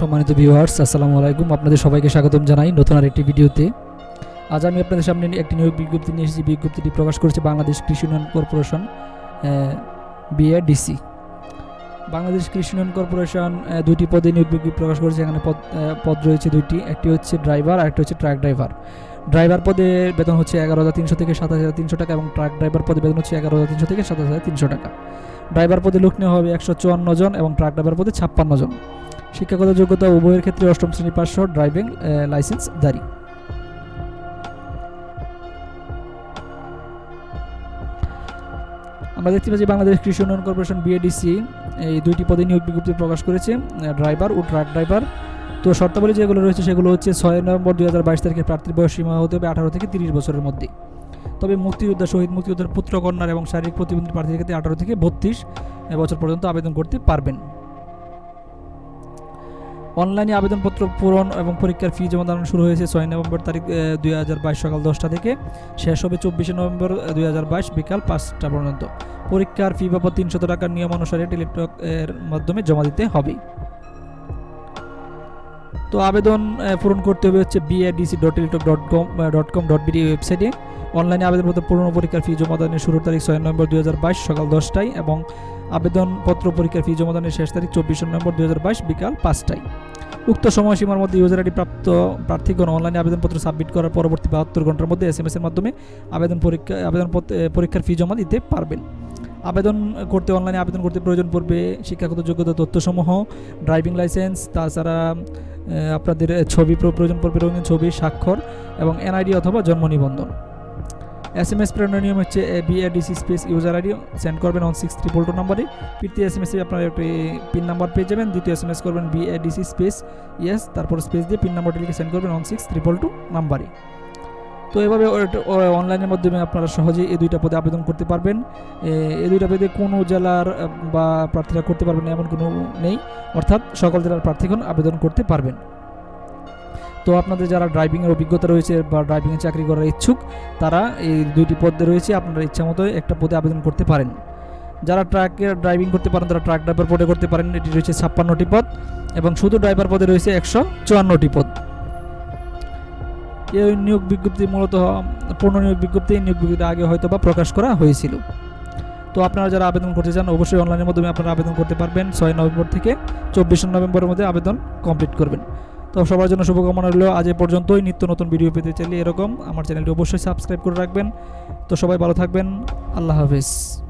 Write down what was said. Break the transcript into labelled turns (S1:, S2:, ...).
S1: সম্মানিত ভিউয়ার্স আসসালামু আলাইকুম। আপনাদের সবাইকে স্বাগতম জানাই নতুন আর একটি ভিডিওতে। আজ আমি আপনাদের সামনে একটি নিয়োগ বিজ্ঞপ্তি নিয়ে এসেছি। বিজ্ঞপ্তিটি প্রকাশ করেছে বাংলাদেশ কৃষি উন্নয়ন কর্পোরেশন বিএডিসি বাংলাদেশ কৃষি উন্নয়ন কর্পোরেশন দুইটি পদে নিয়োগ বিজ্ঞপ্তি প্রকাশ করেছে। এখানে পদ পদ রয়েছে দুইটি। একটি হচ্ছে ড্রাইভার আর একটি হচ্ছে ট্রাক ড্রাইভার। ড্রাইভার পদে বেতন হচ্ছে এগারো হাজার তিনশো থেকে সাতাশ হাজার তিনশো টাকা এবং ট্রাক ড্রাইভার পদে বেতন হচ্ছে এগারো হাজার তিনশো থেকে সাতাশ হাজার তিনশো টাকা। ড্রাইভার পদে লোক নেওয়া হবে একশো চুয়ান্ন জন এবং ট্রাক ড্রাইভার পদে ছাপ্পান্ন জন। শিক্ষাগত যোগ্যতা উভয়ের ক্ষেত্রে অষ্টম শ্রেণি পাস সহ ড্রাইভিং লাইসেন্স দাঁড়ি আমরা দেখতে পাচ্ছি বাংলাদেশ কৃষি উন্নয়ন কর্পোরেশন বিএডিসি এই দুইটি পদে নিয়োগ বিজ্ঞপ্তি প্রকাশ করেছে ড্রাইভার ও ট্রাক ড্রাইভার। তো শর্তাবলী যেগুলো রয়েছে সেগুলো হচ্ছে ছয় নভেম্বর দুই হাজার বাইশ তারিখে প্রার্থীর বয়স সীমা হতে হবে আঠারো থেকে তিরিশ বছরের মধ্যে। তবে মুক্তিযোদ্ধা, শহীদ মুক্তিযোদ্ধার পুত্র, কন্যার এবং শারীরিক প্রতিবন্ধী প্রার্থীর ক্ষেত্রে আঠারো থেকে বত্রিশ বছর পর্যন্ত আবেদন করতে পারবেন। অনলাইনে আবেদনপত্র পূরণ এবং পরীক্ষার ফি জমা দান শুরু হয়েছে ছয় নভেম্বর তারিখ দুই হাজার বাইশ সকাল দশটা থেকে। শেষ হবে চব্বিশে নভেম্বর দুই হাজার বাইশ বিকাল পাঁচটা পর্যন্ত। পরীক্ষার ফি বাবদ তিনশত টাকার নিয়ম অনুসারে টেলিটক এর মাধ্যমে জমা দিতে হবে। তো আবেদন পূরণ করতে হবে হচ্ছে BADC dot Teletalk dot com dot com dot BD ওয়েবসাইটে অনলাইনে আবেদনপত্র পূরণ পরীক্ষার ফি জমা দানের শুরুর তারিখ ছয় নভেম্বর দু হাজার বাইশ, সকাল দশটায় এবং আবেদনপত্র পরীক্ষার ফি জমা দানের শেষ তারিখ চব্বিশে নভেম্বর দু হাজার বাইশ, বিকাল পাঁচটায়। উক্ত সময়সীমার মধ্যে ইউজার আইডি প্রাপ্ত প্রার্থীগণ অনলাইনে আবেদনপত্র সাবমিট করার পরবর্তী বাহাত্তর ঘণ্টার মধ্যে এস এম এর মাধ্যমে আবেদন পরীক্ষা আবেদন পরীক্ষার ফি জমা দিতে পারবেন। আবেদন করতে অনলাইনে আবেদন করতে প্রয়োজন পড়বে শিক্ষাগত যোগ্যতা তথ্যসমূহ ড্রাইভিং লাইসেন্স তাছাড়া আপনাদের ছবি প্রয়োজন পড়বে রঙিন ছবি, স্বাক্ষর এবং এনআইডি অথবা জন্ম নিবন্ধন। এস এম এস প্রেরণের নিয়ম হচ্ছে BADC space user ID send করবেন অন সিক্স ট্রিপল টু নম্বরে প্রীতি এস এম এসে আপনার একটি পিন নাম্বার পেয়ে যাবেন। দ্বিতীয় এস এম এস করবেন বিএডিসি স্পেস ইয়েস তারপর স্পেস দিয়ে পিন নাম্বারটি লিখে সেন্ড করবেন অন সিক্স ট্রিপল টু নাম্বারে তো এভাবে অনলাইনের মাধ্যমে আপনারা সহজেই এই দুইটা পদে আবেদন করতে পারবেন। এই দুইটা পদে কোনো জেলার বা প্রার্থীরা করতে পারবেন এমন কোনো নেই। অর্থাৎ সকল জেলার প্রার্থীগণ আবেদন করতে পারবেন। তো আপনাদের যারা ড্রাইভিংয়ের অভিজ্ঞতা রয়েছে বা ড্রাইভিংয়ে চাকরি করার ইচ্ছুক, তারা এই দুইটি পদে রয়েছে, আপনারা ইচ্ছা মতো একটা পদে আবেদন করতে পারেন। যারা ট্রাকের ড্রাইভিং করতে পারেন, তারা ট্রাক ড্রাইভার পদে করতে পারেন। এটি রয়েছে ছাপ্পান্নটি পদ এবং শুধু ড্রাইভার পদে রয়েছে একশো চুয়ান্নটি পদ। এই নিয়োগ বিজ্ঞপ্তি মূলত, পূর্ণ নিয়োগ বিজ্ঞপ্তি এই নিয়োগ বিজ্ঞপ্তি আগে হয়তো বা প্রকাশ করা হয়েছিল। তো আপনারা যারা আবেদন করতে চান, অবশ্যই অনলাইনের মাধ্যমে আপনারা আবেদন করতে পারবেন। ছয় নভেম্বর থেকে চব্বিশে নভেম্বরের মধ্যে আবেদন কমপ্লিট করবেন। তো সবার জন্য শুভকামনা রইল। আজ এ পর্যন্তই। নিত্য নতুন ভিডিও পেতে চাইলে এরকম। আমার চ্যানেলটি অবশ্যই সাবস্ক্রাইব করে রাখবেন। তো সবাই ভালো থাকবেন। আল্লাহ হাফেজ।